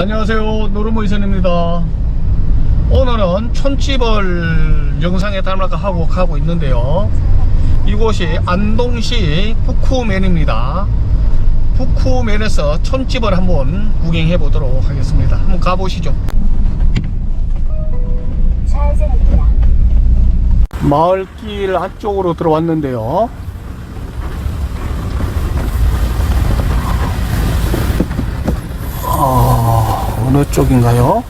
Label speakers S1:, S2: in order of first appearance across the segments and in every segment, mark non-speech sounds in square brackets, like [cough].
S1: 안녕하세요. 노르모 이선입니다. 오늘은 촌집을 영상에 담을까 하고 가고 있는데요. 이곳이 안동시 북후면입니다. 북후면에서 촌집을 한번 구경해 보도록 하겠습니다. 한번 가보시죠. 마을길 안쪽으로 들어왔는데요. 아, 어느 쪽인가요?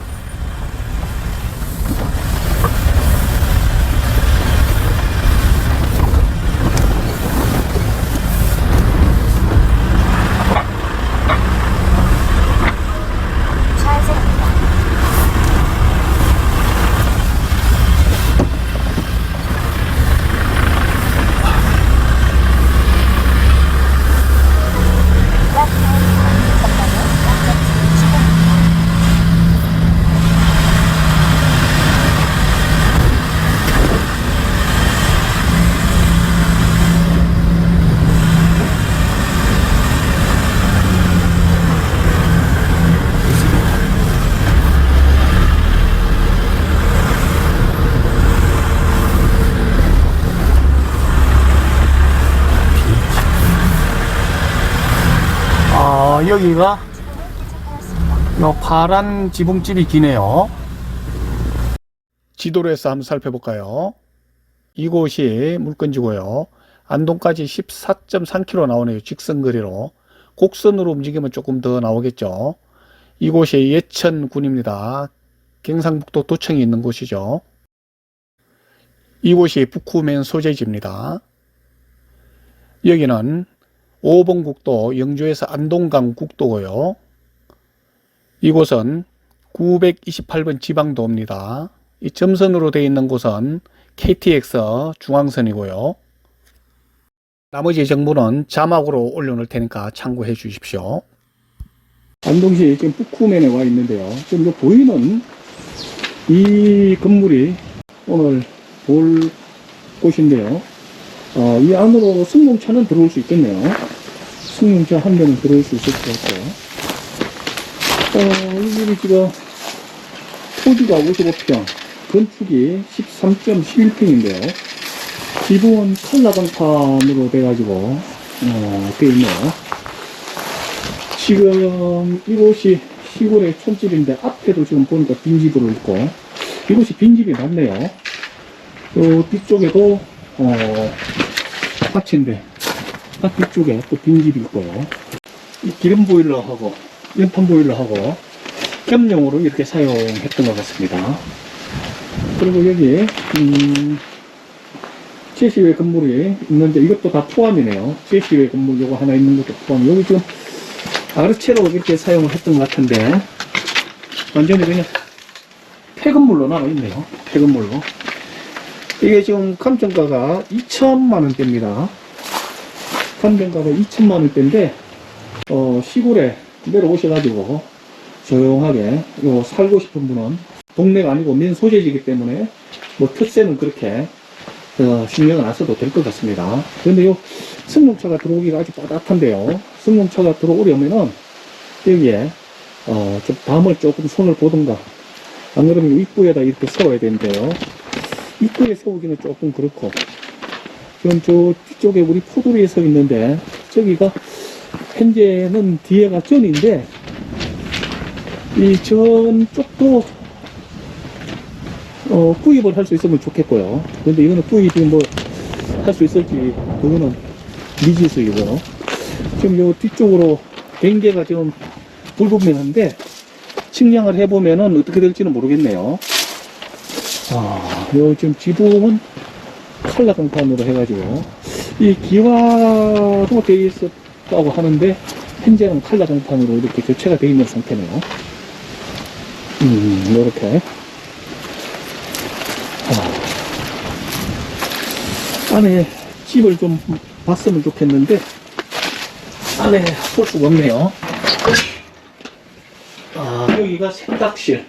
S1: 아 여기가 요 파란 지붕집이 기네요. 지도로 해서 한번 살펴볼까요? 이곳이 물건지고요. 안동까지 14.3km 나오네요 직선거리로. 곡선으로 움직이면 조금 더 나오겠죠. 이곳이 예천군입니다. 경상북도 도청이 있는 곳이죠. 이곳이 북후면 소재지입니다. 여기는 5번 국도 영주에서 안동강 국도고요. 이곳은 928번 지방도입니다. 이 점선으로 되어 있는 곳은 KTX 중앙선이고요. 나머지 정보는 자막으로 올려놓을 테니까 참고해 주십시오. 안동시 지금 북후면에 와 있는데요. 지금 이 보이는 이 건물이 오늘 볼 곳인데요. 어, 이 안으로 승용차는 들어올 수 있겠네요. 승용차 한 대는 들어올 수 있을 것 같고. 어, 이 집이 지금 토지가 55평, 건축이 13.11평인데요. 지붕은 칼라 강판으로 돼가지고, 어, 돼 있네요. 지금 이곳이 시골의 촌집인데 앞에도 지금 보니까 빈집으로 있고, 이곳이 빈집이 많네요. 요 뒤쪽에도 어, 아파트인데, 아파트 쪽에 또 빈집이 있고요. 이 기름 보일러하고, 연탄 보일러하고, 겸용으로 이렇게 사용했던 것 같습니다. 그리고 여기, 음, 제시외 건물이 있는데, 이것도 다 포함이네요. 제시외 건물 요거 하나 있는 것도 포함. 여기 지금 아르체로 이렇게 사용을 했던 것 같은데, 완전히 그냥 폐건물로 나와 있네요. 폐건물로. 이게 지금 감정가가 2천만 원대입니다. 감정가가 2천만 원대인데 어, 시골에 내려오셔가지고 조용하게 요 살고 싶은 분은 동네가 아니고 민 소재지기 때문에 뭐 특세는 그렇게 어, 신경을 안 써도 될 것 같습니다. 그런데 요 승용차가 들어오기가 아주 빠듯한데요. 승용차가 들어오려면은 여기에 어, 좀 밤을 조금 손을 보든가 안 그러면 입구에다 이렇게 세워야 되는데요. 입구에 세우기는 조금 그렇고 지금 저 뒤쪽에 우리 포도리에 서 있는데 저기가 현재는 뒤에가 전인데 이 전 쪽도 어, 구입을 할 수 있으면 좋겠고요. 근데 이거는 구입이 뭐 할 수 있을지 그거는 미지수이고요. 지금 요 뒤쪽으로 뱅개가 지금 불분명한데 측량을 해보면은 어떻게 될지는 모르겠네요. 아, 요 지금 지붕은 칼라 강판으로 해가지고 이 기와로 되어 있었다고 하는데 현재는 칼라 강판으로 이렇게 교체가 되어 있는 상태네요. 음, 이렇게. 아, 안에 집을 좀 봤으면 좋겠는데 안에 볼 수가 없네요. 아, 여기가 세탁실.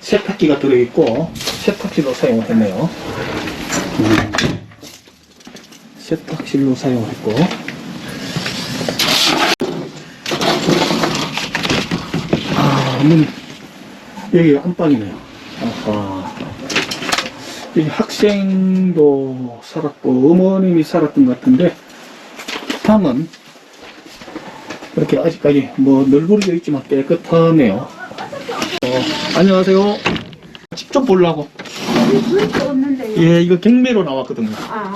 S1: 세탁기가 들어있고 세탁기로 사용을 했네요. 음, 세탁실로 사용했고 아, 문, 여기 안방이네요. 아하. 여기 학생도 살았고, 어머님이 살았던 것 같은데, 방은, 이렇게 아직까지 뭐 널브러져 있지만 깨끗하네요. 어, 안녕하세요. 직접 보려고.
S2: 물도 없는데요.
S1: 예, 이거 경매로 나왔거든요.
S2: 아,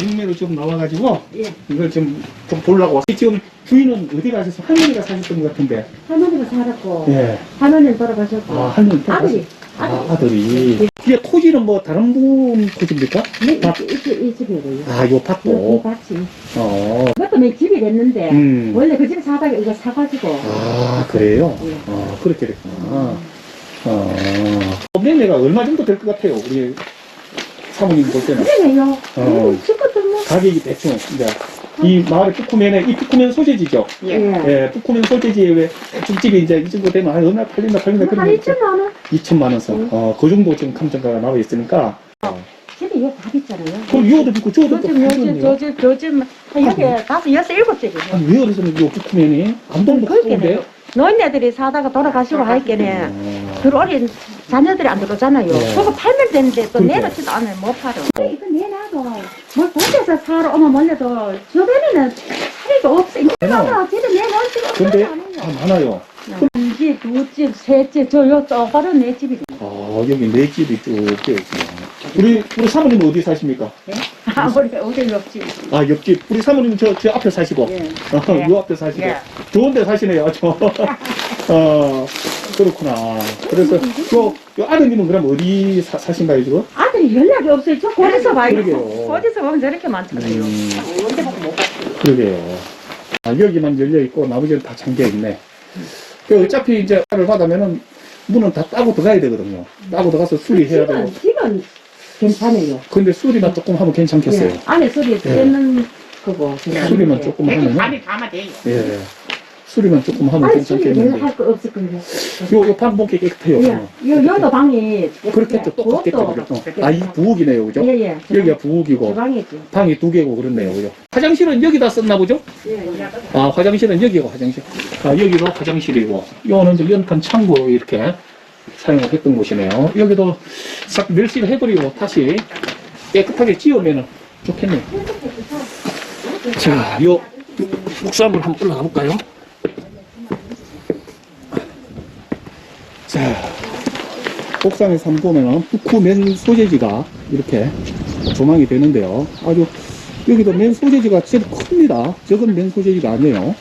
S1: 경매로 좀 나와가지고,
S2: 예.
S1: 이걸 좀, 좀 보려고. 지금 주인은 어디 가셔서 할머니가 사셨던 것 같은데,
S2: 할머니가 살았고,
S1: 예.
S2: 할머니는 돌아가셨고,
S1: 아, 할머니
S2: 아들이,
S1: 아,
S2: 아들이.
S1: 아들이. 뒤에 토지는 뭐 다른 분 토지입니까?
S2: 네,
S1: 밭.
S2: 이, 이, 이 집이에요.
S1: 아, 요
S2: 이, 이
S1: 밭도.
S2: 밭이.
S1: 어.
S2: 그것도 내 집이 됐는데,
S1: 음.
S2: 원래 그 집에 사다가 이거 사가지고,
S1: 아, 그래요?
S2: 예.
S1: 아, 그렇게 됐구나. 어. 매매가 얼마 정도 될 것 같아요? 우리 사모님 볼 때는.
S2: 그래요.
S1: 어.
S2: 어. 집것도 뭐,
S1: 가격이 대충, 이제, 이 마을의 푸쿠면에, 이 푸쿠면 소재지죠?
S2: 예.
S1: 예, 푸쿠면 소재지에 왜, 중집이 이제 이 정도 되면, 아, 얼마 팔린다, 팔린다,
S2: 한
S1: 그런 거 있죠?
S2: 2천만 원?
S1: 2천만 원 선.
S2: 음.
S1: 어, 그 정도 지금 감정가가 나와 있으니까.
S2: 집에 이거 밥 있잖아요.
S1: 그럼 이거도 있고,
S2: 요즘, 요즘,
S1: 있고.
S2: 요즘, 요즘, 여기 다섯, 여섯, 일곱 집이에요.
S1: 아니, 왜 어르신은 요 푸쿠면이? 감동도
S2: 그렇게네요.
S1: 크던데?
S2: 노인네들이 사다가 돌아가시고 할게네.
S1: 어.
S2: 들어오린 자녀들이 안 들어오잖아요.
S1: 네.
S2: 그거 팔면 되는데 또
S1: 그러게요.
S2: 내놓지도 않으면 못 팔아. 이거 내놔도 뭘 곳에서 사러 오면 몰라도 주변에는 살이가 없어. 이거 하나 집에 내놓을 수가.
S1: 근데,
S2: 않아요.
S1: 아, 많아요.
S2: 한 집, 두 집, 세 집, 저요 쪼가른 네 집이.
S1: 아, 여기 네 집이 쭉 되어있구나. 우리, 우리 사모님 은 어디 사십니까?
S2: 아, 우리, 우리 옆집.
S1: 아, 옆집. 우리 사모님은 저, 저 앞에 사시고.
S2: 예.
S1: 어, [laughs]
S2: 예.
S1: 요 앞에 사시고.
S2: 예.
S1: 좋은 데 사시네요, 저. [laughs] 어, 그렇구나. 그래서, 요, 요 아드님은 그럼 어디 사, 사신가요, 지금?
S2: 아들이 연락이 없어요. 저 곳에서 봐요.
S1: 그러게요.
S2: 곳에서 보면 저렇게 많더라고요.
S1: 음.
S2: 언제 봐도 못 봤어요.
S1: 그러게요. 아, 여기만 열려 있고, 나머지는 다 잠겨 있네. 그 어차피 이제, 를 받으면은, 문은 다 따고 들어가야 되거든요. 따고 들어가서 수리해야 되고.
S2: 집은, 집은 괜찮아요.
S1: 근데 수리만 조금 하면 괜찮겠어요.
S2: 예. 안에 소리 떼는 거고.
S1: 수리만
S2: 예.
S1: 조금 하면은.
S3: 밥이 담아 돼요.
S1: 예. 수리만 조금 하면
S2: 아니,
S1: 괜찮겠는데.
S2: 할거 없을 거예요.
S1: 요, 요 방목이 깨끗해요.
S2: 예. 요, 요도 방이.
S1: 그렇겠죠. 똑같겠죠.
S2: 그것도
S1: 그죠? 아, 이 부엌이네요. 그죠?
S2: 예, 예.
S1: 여기가 부엌이고,
S2: 주방이지.
S1: 방이 두 개고 그렇네요. 그죠? 화장실은 여기다 썼나 보죠?
S2: 예, 예.
S1: 아, 화장실은 여기고 화장실. 아, 여기도 화장실이고. 이제 연탄 창고로 이렇게 사용을 했던 곳이네요. 여기도 싹 멸시를 해버리고 다시 깨끗하게 지으면 좋겠네요. 자, 요, 옥상으로 한번 올라가 볼까요? 자, 옥상에서 한번 보면은 후쿠맨 소재지가 이렇게 조망이 되는데요. 아주 여기도 맨 소재지가 제일 큽니다. 적은 맨 소재지가 아니에요.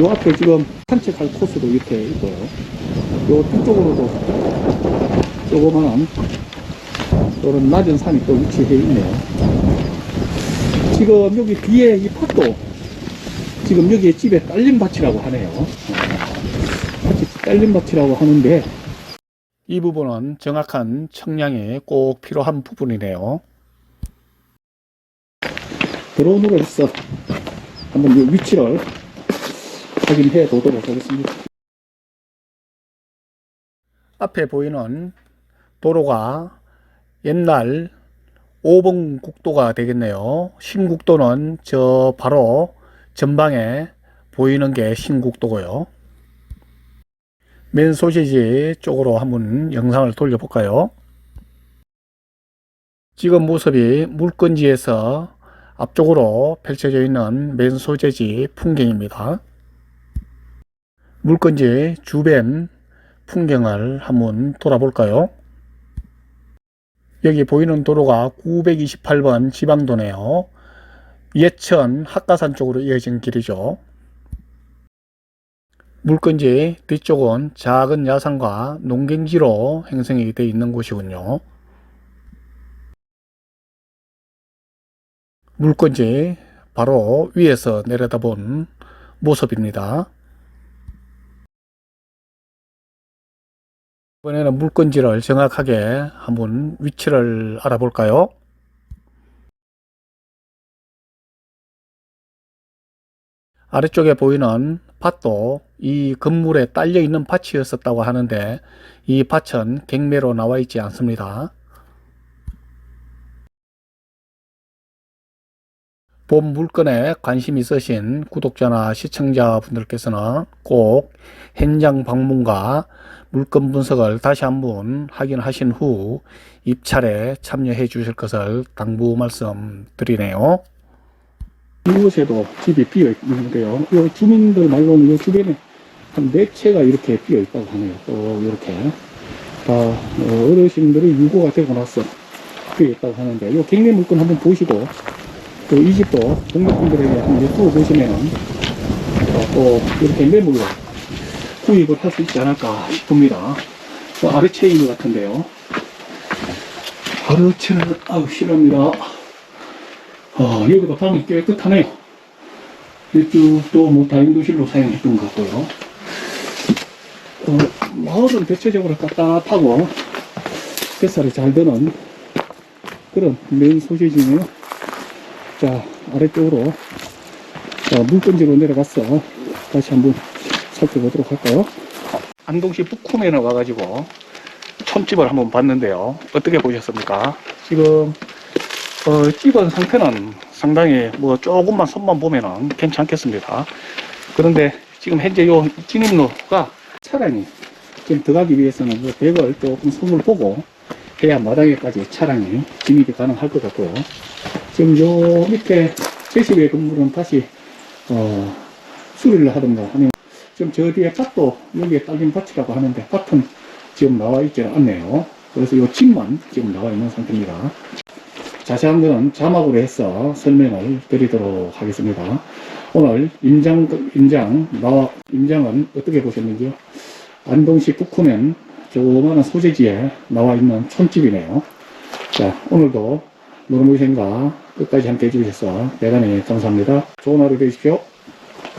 S1: 요 앞에 지금 산책할 코스도 이렇게 있고요. 요 뒤쪽으로도 조그만한 이런 낮은 산이 또 위치해 있네요. 지금 여기 뒤에 이 밭도 지금 여기 집에 딸린 밭이라고 하네요. 어, 밭이 딸린 밭이라고 하는데 이 부분은 정확한 청량이 꼭 필요한 부분이네요. 드론으로 해서 한번 이 위치를 확인해 보도록 하겠습니다. 앞에 보이는 도로가 옛날 5번 국도가 되겠네요. 신국도는 저 바로 전방에 보이는 게 신국도고요. 맨 소시지 쪽으로 한번 영상을 돌려볼까요? 지금 모습이 물건지에서 앞쪽으로 펼쳐져 있는 맨 소재지 풍경입니다. 물건지 주변 풍경을 한번 돌아볼까요? 여기 보이는 도로가 928번 지방도네요. 예천 학가산 쪽으로 이어진 길이죠. 물건지 뒤쪽은 작은 야산과 농경지로 형성이 되어 있는 곳이군요. 물건지 바로 위에서 내려다본 모습입니다. 이번에는 물건지를 정확하게 한번 위치를 알아볼까요? 아래쪽에 보이는 밭도 이 건물에 딸려 있는 밭이었었다고 하는데 이 밭은 경매로 나와 있지 않습니다. 본 물건에 관심 있으신 구독자나 시청자분들께서는 꼭 현장 방문과 물건 분석을 다시 한번 확인하신 후 입찰에 참여해 주실 것을 당부 말씀드리네요. 이곳에도 집이 비어 있는데요. 이 주민들 말로는 이 주변에 한 네 채가 이렇게 비어 있다고 하네요. 또 이렇게 다 어, 어르신들이 유고가 되고 나서 비어 있다고 하는데 이 갱내 물건 한번 보시고 또 이 집도 동네 분들에게 한번 보시면은 어, 또 이렇게 매물로 구입을 할 수 있지 않을까 싶습니다. 또 아르체인 것 같은데요. 아르체는 아우 싫어합니다. 어, 여기도 방이 깨끗하네요. 이쪽도 뭐 다인도실로 사용했던 것 같고요. 어, 마을은 대체적으로 따뜻하고 뱃살이 잘 드는 그런 메인 소재지네요. 자, 아래쪽으로 자, 물건지로 내려가서 다시 한번 살펴보도록 할까요? 안동시 북쿠면에 와가지고 촌집을 한번 봤는데요. 어떻게 보셨습니까? 지금 어, 집은 상태는 상당히 뭐 조금만 손만 보면은 괜찮겠습니다. 그런데 지금 현재 요 진입로가 차량이 지금 들어가기 위해서는 그 벽을 조금 손을 보고 해야 마당에까지 차량이 진입이 가능할 것 같고요. 지금 요 밑에 제시의 건물은 다시 어, 수리를 하든가 아니면 지금 저 뒤에 밭도 여기에 딸린 밭이라고 하는데 밭은 지금 나와 있지 않네요. 그래서 요 집만 지금 나와 있는 상태입니다. 자세한 건 자막으로 해서 설명을 드리도록 하겠습니다. 오늘 임장, 임장, 나와, 임장은 어떻게 보셨는지요? 안동시 북구면 조그마한 소재지에 나와 있는 촌집이네요. 자, 오늘도 노르무생과 끝까지 함께 해주셔서 대단히 감사합니다. 좋은 하루 되십시오.